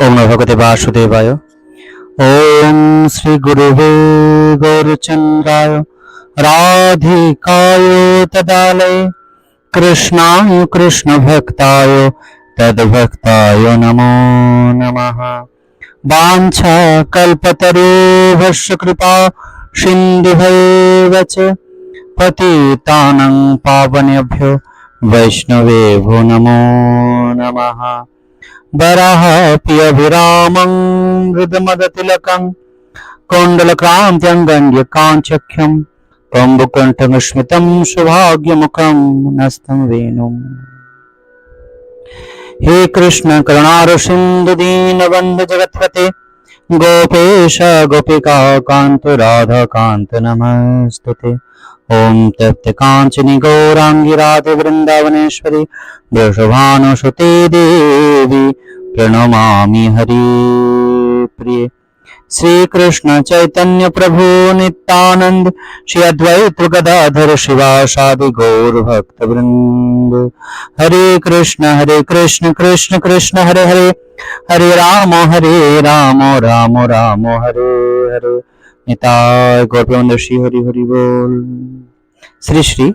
ওম ভগবতে বাসুদেবায় ওম শ্রী গুরুবে গৌরচন্দ্রায় রাধিকায় তদালয় কৃষ্ণায় কৃষ্ণ ভক্তায় তদ্ভক্তায় নমো নমঃ বাঞ্ছা কল্পতরুভশ্য কৃপা সিন্ধুভৈব চ পতিতানং পাবনেভ্য वैष्णवेभो नमो नमः वराहप्यभिरामं हृदमदतिलकं कुण्डलक्रान्त्यङ्गण्यकाञ्चख्यं कम्बुकण्ठमस्मितं सुभाग्यमुखं नस्तं वेणुम्। हे कृष्ण करुणारसिन्धु दीनबन्धु जगत्पते गोपेश गोपिका कान्त राधाकान्त नमस्तुते ॐ तप्त काञ्चनि गौराङ्गी राधे वृन्दावनेश्वरि वृषभानुसुते देवी प्रणमामि हरि प्रिये। श्रीकृष्ण चैतन्य प्रभु नित्यानन्द, श्री अद्वैत गदाधर शिवासादि गौर भक्त वृंद हरे कृष्ण हरे कृष्ण कृष्ण कृष्ण, हरे हरे। हरे राम हरे राम राम राम, हरे हरे। নিতায় শ্রী হরি হরি বল। শ্রী শ্রী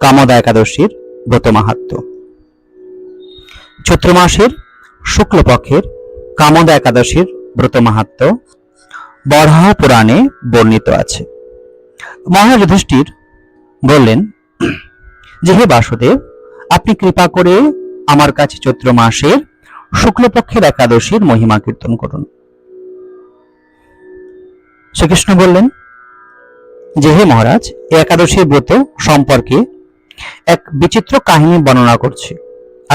কামদা একাদশীর ব্রত মাহাত্ম। চৈত্র মাসের শুক্লপক্ষের কামদা একাদশীর ব্রত মাহাত্ম বরাহ পুরাণে বর্ণিত আছে। মহারাজ যুধিষ্ঠির বললেন, যে হে বাসুদেব, আপনি কৃপা করে আমার কাছে চৈত্র মাসের শুক্লপক্ষের একাদশীর মহিমা কীর্তন করুন। শ্রীকৃষ্ণ বললেন, যে হে মহারাজ এই একাদশীর ব্রত সম্পর্কে এক বিচিত্র কাহিনী বর্ণনা করছে।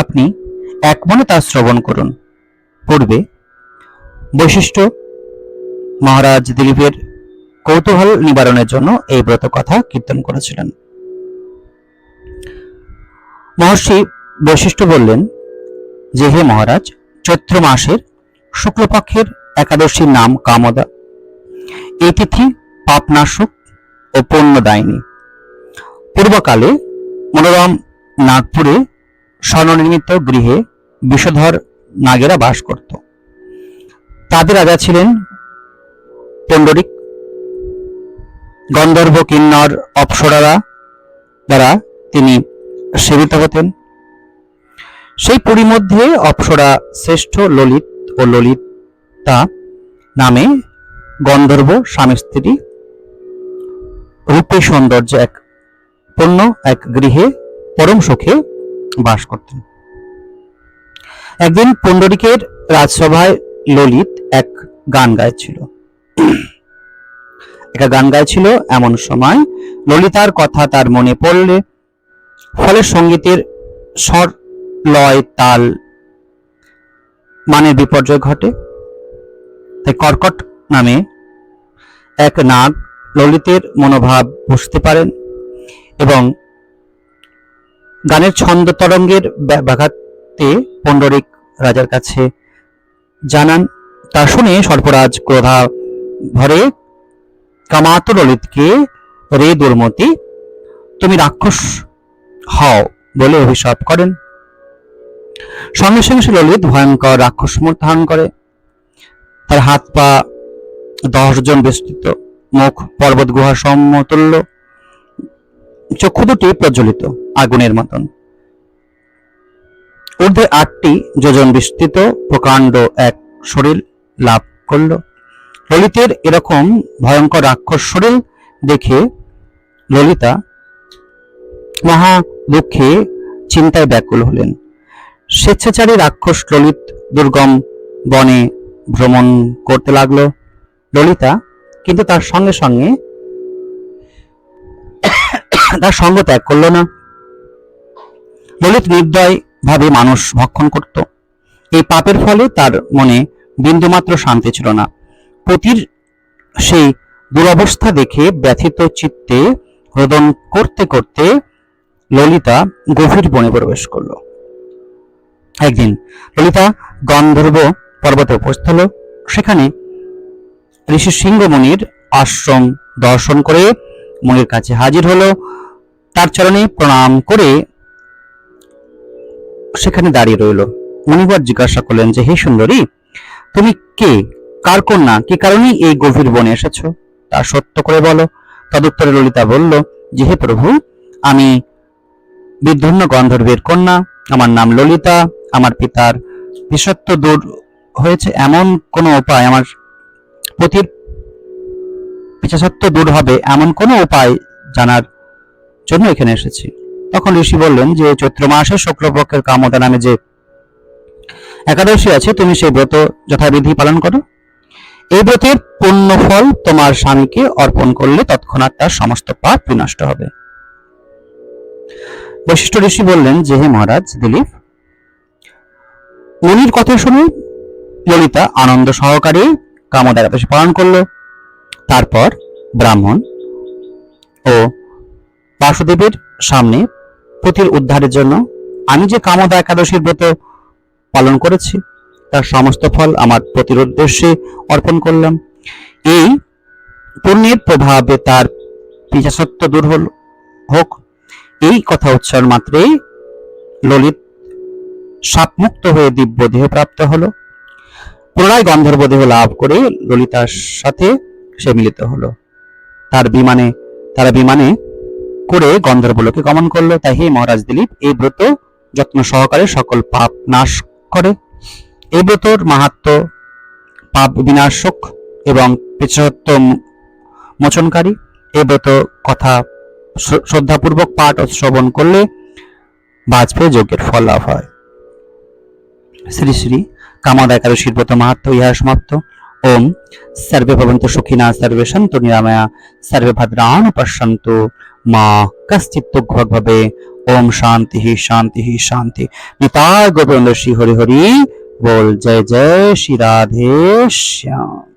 আপনি এক মনে তা শ্রবণ করুন। পূর্বে বৈশিষ্ট্য মহারাজ দিলীপের কৌতূহল নিবারণের জন্য এই ব্রত কথা কীর্তন করেছিলেন। মহর্ষি বৈশিষ্ট্য বললেন, যে হে মহারাজ, চৈত্র মাসের শুক্লপক্ষের একাদশীর নাম কামদা এই তিথি পাপনাশক ও পুণ্যদায়িনী। পূর্বকালে মনোরম নাগপুরে স্বর্ণনির্মিত গৃহে বিষধর নাগেরা বাস করত। তাদের রাজা ছিলেন পণ্ডরিক গন্ধর্ব কিন্নর অপ্সরারা দ্বারা তিনি সেবিত হতেন। সেই পুরী মধ্যে অপ্সরা শ্রেষ্ঠ ললিত ও ললিতা নামে গন্ধর্ব স্বামী স্ত্রী রূপে সৌন্দর্য এক পূর্ণ এক গৃহে পরম সুখে বাস করতেন। একদিন পুণ্ডরিকের রাজসভায় ললিত এক গান গাইছিল। একটা গান গাইছিল, এমন সময় ললিতার কথা তার মনে পড়লে, ফলে সঙ্গীতের স্বর লয়, তাল মানের বিপর্যয় ঘটে। তাই কর্কট নামে এক নাগ ললিতের মনোভাব বুঝতে পারেন এবং গানের ছন্দ তরঙ্গের ব্যাঘাতে পণ্ডরিক রাজার কাছে জানান, তা শুনে সর্পরাজ ক্রোধা ভরে কামাত ললিতকে, রে দুর্মতি, তুমি রাক্ষস হও বলে অভিশাপ করেন। সঙ্গে সঙ্গে সে ললিত ভয়ঙ্কর রাক্ষস মূর্তি ধারণ করে। তার হাত পা দশ জন বিস্তৃত মুখ পর্বত গুহা সমতুল্য। চক্ষু দুটি প্রজ্বলিত, আগুনের মতন। ঊর্ধ্বে আটটি যোজন বিস্তৃত প্রকাণ্ড এক শরীর লাভ করল। ললিতের এরকম ভয়ঙ্কর রাক্ষস শরীর দেখে ললিতা মহা দুঃখে চিন্তায় ব্যাকুল হলেন। স্বেচ্ছাচারী রাক্ষস ললিত দুর্গম বনে ভ্রমণ করতে লাগল। ললিতা, কিন্তু তার সঙ্গে সঙ্গে তার সঙ্গ ত্যাগ করল না। ললিত নির্দয় ভাবে মানুষ ভক্ষণ করত। এই পাপের ফলে তার মনে বিন্দুমাত্র শান্তি ছিল না। পতির সেই দুরবস্থা দেখে ব্যথিত চিত্তে রোদন করতে করতে ললিতা গভীর বনে প্রবেশ করল। একদিন ললিতা গন্ধর্ব পর্বতে উপস্থিত হলো। সেখানে ঋষি সিংহ মুনির আশ্রম দর্শন করে মুনির কাছে হাজির হলো। তার চরণে প্রণাম করে সেখানে দাঁড়িয়ে রইল। মুনিবর জিজ্ঞাসা করলেন যে, হে সুন্দরী, তুমি কে? কার কন্যা? কি কারণে এই গভীর বনে এসেছ? তা সত্য করে বলো। তদুত্তরে ললিতা বলল, যে হে প্রভু, আমি বিধন্য গন্ধর্বের কন্যা। আমার নাম ললিতা। আমার পিতার বিষত্ব দূর হয়েছে। এমন কোনো উপায় আমার পতির পিছাসত্ব দূর হবে এমন কোনো উপায় জানার জন্য এখানে এসেছি। তখন ঋষি বললেন যে, চৈত্র মাসে শুক্লপক্ষের কামতা নামে যে একাদশী আছে, তুমি সেই ব্রত যথাবিধি পালন করো। এই ব্রতের পূর্ণ ফল তোমার স্বামীকে অর্পণ করলে তৎক্ষণাৎ তার সমস্ত পাপ বিনষ্ট হবে। বশিষ্ঠ ঋষি বললেন যে, হে মহারাজ, দিলীপ, মুনির কথা শুনে ললিতা আনন্দ সহকারে কামদা একাদশী পালন করল। তারপর ব্রাহ্মণ ও বাসুদেবের সামনে পতির উদ্ধারের জন্য, আমি যে কামদা একাদশীর ব্রত পালন করেছি, তার সমস্ত ফল আমার পতির উদ্দেশ্যে অর্পণ করলাম। এই পুণ্যের প্রভাবে তার পিছাসত্ব দূর হল, হোক। এই কথা উচ্চারণ মাত্রেই ললিত সাপমুক্ত হয়ে দিব্য দেহ প্রাপ্ত হলো। পুনরায় গন্ধর্ব দেহ লাভ করে ললিতার সাথে সে মিলিত হলো। তার বিমানে, তারা বিমানে করে গন্ধর্বলোকে গমন করল। তাই হে মহারাজ দিলীপ, এই ব্রত যত্ন সহকারে সকল পাপ নাশ করে। এই ব্রতর মাহাত্ম পাপ বিনাশক এবং পিছত্ব মোচনকারী। এই ব্রত কথা শ্রদ্ধাপূর্বক পাঠ ও শ্রবণ করলে বাজপেয়ী যজ্ঞের ফল লাভ হয়। শ্রী শ্রী কামাদাকার শিল্পত মাহাত্ম ইহা সমাপ্ত। ওম সর্বে ভবন্ত সুখিনা, সর্বে সন্ত নিরাময়া, সর্বে ভদ্রাণ পশ্যন্ত। মা কশ্চিত দুঃখভাবে ওম শান্তি শান্তি শান্তি। নিতার গোবিন্দ শ্রী হরি হরি। বল জয় জয় শ্রী রাধে শ্যাম।